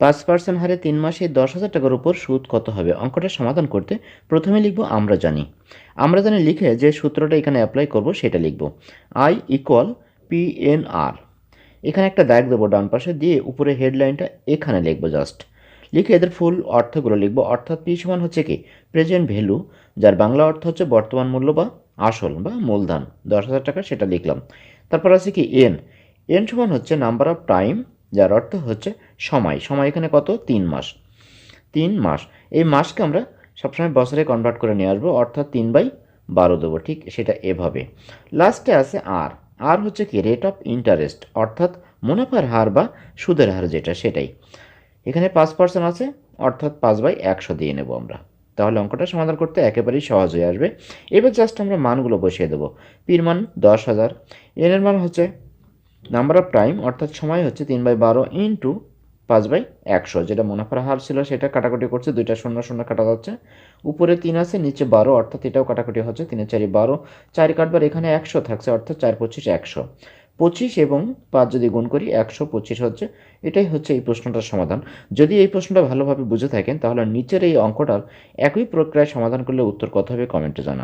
পাঁচ পার্সেন্ট হারে তিন মাসে দশ হাজার টাকার উপর সুদ কত হবে? অঙ্কটা সমাধান করতে প্রথমে লিখব আমরা জানি। আমরা জানি লিখে যে সূত্রটা এখানে অ্যাপ্লাই করব সেটা লিখব। I equal P N R এখানে একটা দাগ দেবো ডান পাশে দিয়ে উপরে হেডলাইনটা এখানে লিখব জাস্ট লিখে এদের ফুল অর্থগুলো লিখব। অর্থাৎ পি সমান হচ্ছে কি? প্রেজেন্ট ভ্যালু যার বাংলা অর্থ হচ্ছে বর্তমান মূল্য বা আসল বা মূলধন। দশ হাজার টাকা সেটা লিখলাম। তারপর আছে কি এন এন সমান হচ্ছে নাম্বার অফ টাইম যার অর্থ হচ্ছে সময়। সময় এখানে কত? তিন মাস। তিন মাস। এই মাসকে আমরা সবসময় বছরে কনভার্ট করে নিয়ে আসব, অর্থাৎ তিন বাই বারো দেবো, ঠিক? সেটা এভাবে। লাস্টে আছে আর আর হচ্ছে কি? রেট অফ ইন্টারেস্ট অর্থাৎ মুনাফার হার বা সুদের হার যেটা, সেটাই। এখানে পাঁচ পার্সেন্ট আছে, অর্থাৎ পাঁচ বাই একশো দিয়ে নেব আমরা। তাহলে অঙ্কটা সমাধান করতে একেবারেই সহজ হয়ে আসবে। এবার জাস্ট আমরা মানগুলো বসিয়ে দেবো। পির মান দশ হাজার এনের মান হচ্ছে নাম্বার অফ টাইম অর্থাৎ সময় হচ্ছে তিন বাই বারো ইন্টু পাঁচ বাই একশো। যেটা মুনাফার হার ছিল সেটা কাটাকুটি করছে, দুইটা শূন্য শূন্য কাটা যাচ্ছে। উপরে তিন আছে, নিচে বারো, অর্থাৎ এটাও কাটাকুটি হচ্ছে, তিনে চারি বারো। চার কাটবার এখানে একশো থাকছে, অর্থাৎ চার পঁচিশ একশো। পঁচিশ এবং পাঁচ যদি গুণ করি, একশো পঁচিশ হচ্ছে। এটাই হচ্ছে এই প্রশ্নটার সমাধান। যদি এই প্রশ্নটা ভালোভাবে বুঝে থাকেন, তাহলে নিচের এই অঙ্কটার একই প্রক্রিয়ায় সমাধান করলে উত্তর কত হবে কমেন্টে জানান।